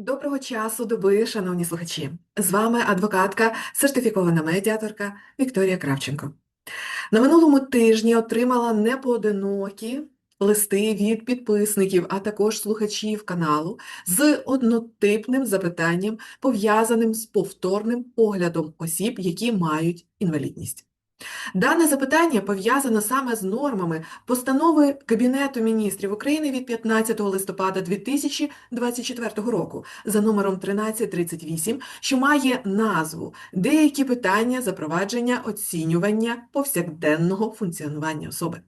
Доброго часу доби, шановні слухачі. З вами адвокатка, сертифікована медіаторка Вікторія Кравченко. На минулому тижні отримала непоодинокі листи від підписників, а також слухачів каналу з однотипним запитанням, пов'язаним з повторним оглядом осіб, які мають інвалідність. Дане запитання пов'язано саме з нормами постанови Кабінету міністрів України від 15 листопада 2024 року за номером 1338, що має назву Деякі питання запровадження оцінювання повсякденного функціонування особи.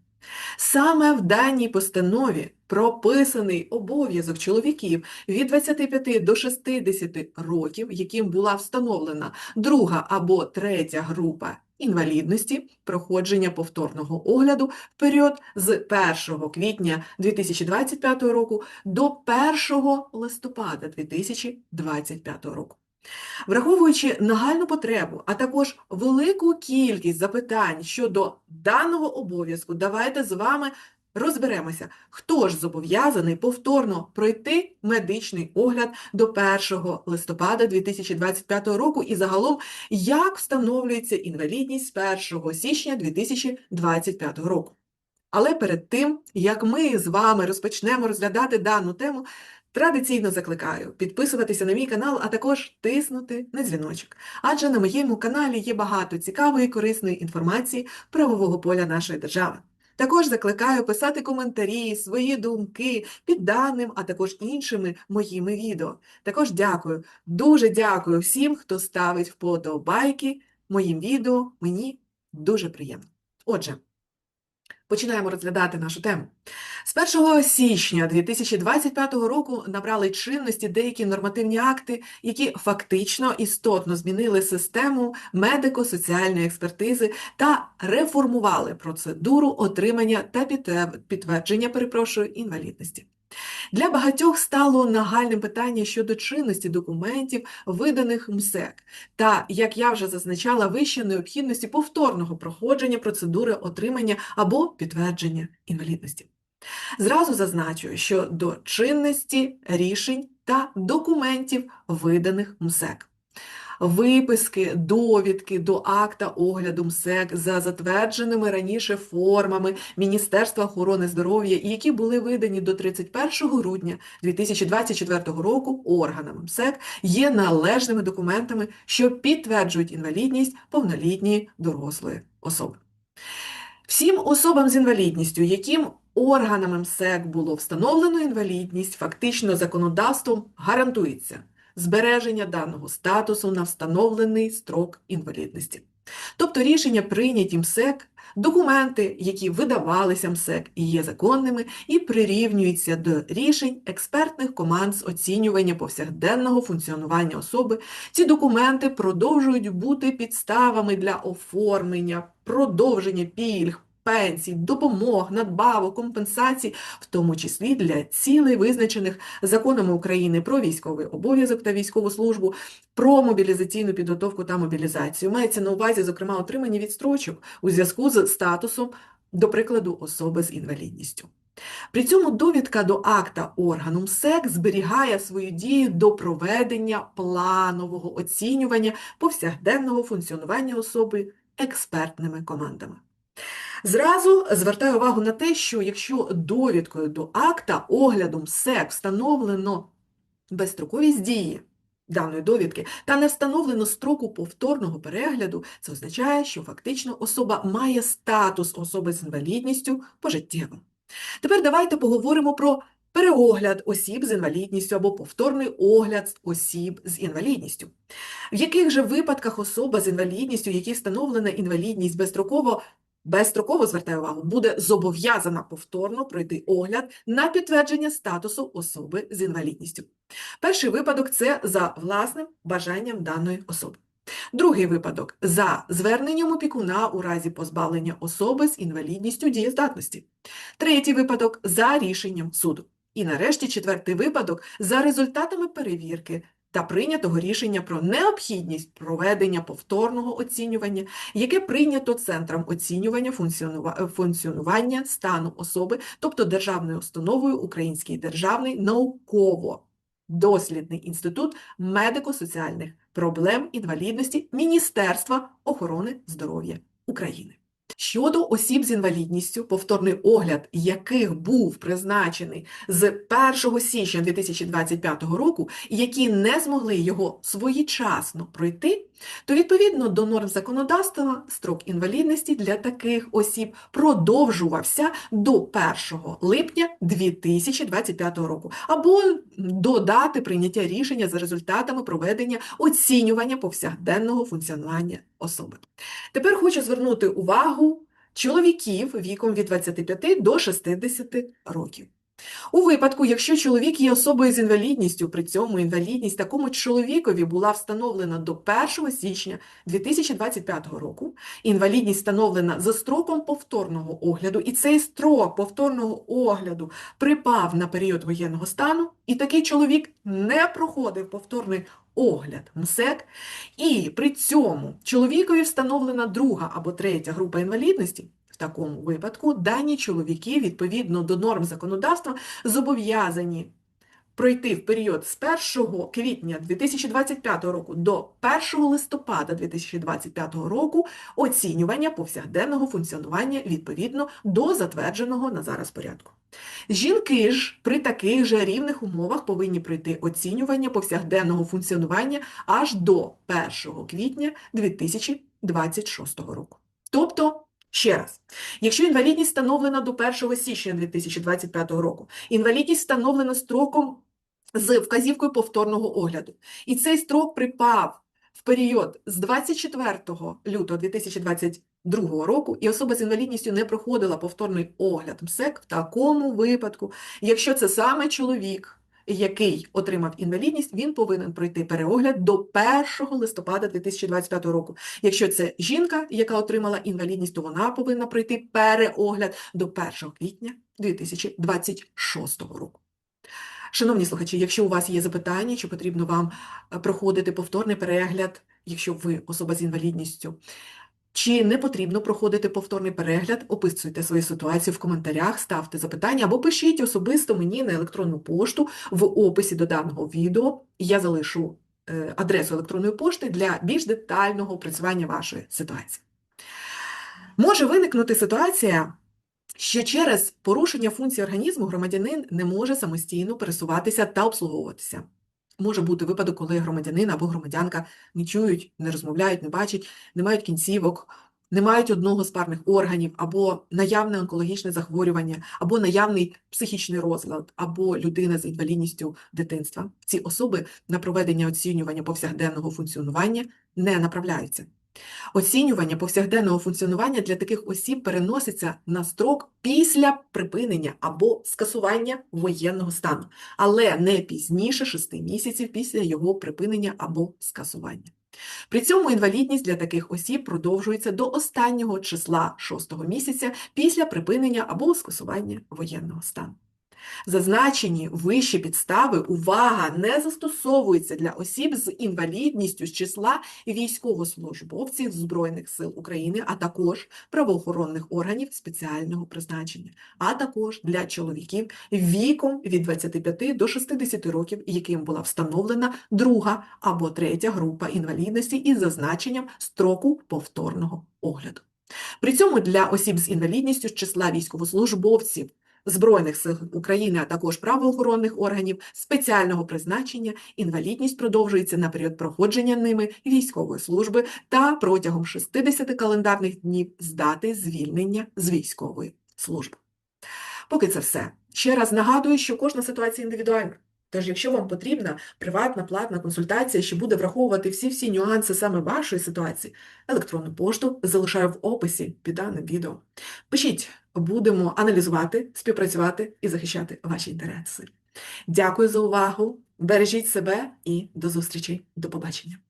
Саме в даній постанові прописаний обов'язок чоловіків від 25 до 60 років, яким була встановлена друга або третя група інвалідності, проходження повторного огляду в період з 1 квітня 2025 року до 1 листопада 2025 року. Враховуючи нагальну потребу, а також велику кількість запитань щодо даного обов'язку, давайте з вами розберемося, хто ж зобов'язаний повторно пройти медичний огляд до 1 листопада 2025 року і загалом, як встановлюється інвалідність з 1 січня 2025 року. Але перед тим, як ми з вами розпочнемо розглядати дану тему, Традиційно закликаю підписуватися на мій канал, а також тиснути на дзвіночок. Адже на моєму каналі є багато цікавої і корисної інформації правового поля нашої держави. Також закликаю писати коментарі, свої думки під даним, а також іншими моїми відео. Також дякую, дуже дякую всім, хто ставить вподобайки моїм відео. Мені дуже приємно. Отже. Починаємо розглядати нашу тему. З 1 січня 2025 року набрали чинності деякі нормативні акти, які фактично істотно змінили систему медико-соціальної експертизи та реформували процедуру отримання та підтвердження, перепрошую, інвалідності. Для багатьох стало нагальним питання щодо чинності документів, виданих МСЕК, та, як я вже зазначала, вище необхідності повторного проходження процедури отримання або підтвердження інвалідності. Зразу зазначу, що до чинності рішень та документів, виданих МСЕК виписки, довідки до акта огляду МСЕК за затвердженими раніше формами Міністерства охорони здоров'я, які були видані до 31 грудня 2024 року органами МСЕК, є належними документами, що підтверджують інвалідність повнолітньої дорослої особи. Всім особам з інвалідністю, яким органами МСЕК було встановлено інвалідність, фактично законодавством гарантується збереження даного статусу на встановлений строк інвалідності. Тобто рішення прийняті МСЕК, документи, які видавалися МСЕК і є законними, і прирівнюються до рішень експертних команд з оцінювання повсякденного функціонування особи. Ці документи продовжують бути підставами для оформлення, продовження пільг, пенсій, допомог, надбавок, компенсацій, в тому числі для цілей, визначених законами України про військовий обов'язок та військову службу, про мобілізаційну підготовку та мобілізацію. Мається на увазі, зокрема, отримання відстрочок у зв'язку з статусом, до прикладу, особи з інвалідністю. При цьому довідка до акта органу МСЕК зберігає свою дію до проведення планового оцінювання повсякденного функціонування особи експертними командами. Зразу звертаю увагу на те, що якщо довідкою до акта оглядом СЕК встановлено безстроковість дії даної довідки та не встановлено строку повторного перегляду, це означає, що фактично особа має статус особи з інвалідністю пожиттєво. Тепер давайте поговоримо про переогляд осіб з інвалідністю або повторний огляд осіб з інвалідністю. В яких же випадках особа з інвалідністю, які встановлена інвалідність безстроково безстроково, звертаю увагу, буде зобов'язана повторно пройти огляд на підтвердження статусу особи з інвалідністю. Перший випадок це за власним бажанням даної особи. Другий випадок за зверненням опікуна у разі позбавлення особи з інвалідністю дієздатності. Третій випадок за рішенням суду. І нарешті четвертий випадок за результатами перевірки та прийнятого рішення про необхідність проведення повторного оцінювання, яке прийнято Центром оцінювання функціонування стану особи, тобто державною установою Український державний науково дослідний інститут медико-соціальних проблем інвалідності Міністерства охорони здоров'я України. Щодо осіб з інвалідністю, повторний огляд яких був призначений з 1 січня 2025 року, які не змогли його своєчасно пройти, то відповідно до норм законодавства строк інвалідності для таких осіб продовжувався до 1 липня 2025 року. Або до дати прийняття рішення за результатами проведення оцінювання повсякденного функціонування особи. Тепер хочу звернути увагу чоловіків віком від 25 до 60 років. У випадку, якщо чоловік є особою з інвалідністю, при цьому інвалідність такому чоловікові була встановлена до 1 січня 2025 року, інвалідність встановлена за строком повторного огляду, і цей строк повторного огляду припав на період воєнного стану, і такий чоловік не проходив повторний огляд МСЕК, і при цьому чоловікові встановлена друга або третя група інвалідності, в такому випадку дані чоловіки, відповідно до норм законодавства, зобов'язані пройти в період з 1 квітня 2025 року до 1 листопада 2025 року оцінювання повсякденного функціонування відповідно до затвердженого на зараз порядку. Жінки ж при таких же рівних умовах повинні пройти оцінювання повсякденного функціонування аж до 1 квітня 2026 року. Тобто, ще раз, якщо інвалідність встановлена до 1 січня 2025 року, інвалідність встановлена строком з вказівкою повторного огляду, і цей строк припав в період з 24 лютого 2022 року, і особа з інвалідністю не проходила повторний огляд МСЕК в такому випадку, якщо це саме чоловік, який отримав інвалідність, він повинен пройти переогляд до 1 листопада 2025 року. Якщо це жінка, яка отримала інвалідність, то вона повинна пройти переогляд до 1 квітня 2026 року. Шановні слухачі, якщо у вас є запитання, чи потрібно вам е, проходити повторний перегляд, якщо ви особа з інвалідністю, чи не потрібно проходити повторний перегляд, описуйте свою ситуацію в коментарях, ставте запитання або пишіть особисто мені на електронну пошту в описі до даного відео. Я залишу е, адресу електронної пошти для більш детального опрацювання вашої ситуації. Може виникнути ситуація, що через порушення функцій організму громадянин не може самостійно пересуватися та обслуговуватися. Може бути випадок, коли громадянин або громадянка не чують, не розмовляють, не бачать, не мають кінцівок, не мають одного з парних органів, або наявне онкологічне захворювання, або наявний психічний розлад, або людина з інвалідністю дитинства. Ці особи на проведення оцінювання повсякденного функціонування не направляються. Оцінювання повсякденного функціонування для таких осіб переноситься на строк після припинення або скасування воєнного стану, але не пізніше 6 місяців після його припинення або скасування. При цьому інвалідність для таких осіб продовжується до останнього числа 6 місяця після припинення або скасування воєнного стану. Зазначені вищі підстави увага не застосовується для осіб з інвалідністю з числа військовослужбовців Збройних сил України, а також правоохоронних органів спеціального призначення, а також для чоловіків віком від 25 до 60 років, яким була встановлена друга або третя група інвалідності із зазначенням строку повторного огляду. При цьому для осіб з інвалідністю з числа військовослужбовців Збройних сил України, а також правоохоронних органів спеціального призначення, інвалідність продовжується на період проходження ними військової служби та протягом 60 календарних днів з дати звільнення з військової служби. Поки це все. Ще раз нагадую, що кожна ситуація індивідуальна. Тож, якщо вам потрібна приватна платна консультація, що буде враховувати всі-всі нюанси саме вашої ситуації, електронну пошту залишаю в описі під даним відео. Пишіть, будемо аналізувати, співпрацювати і захищати ваші інтереси. Дякую за увагу, бережіть себе і до зустрічі, до побачення.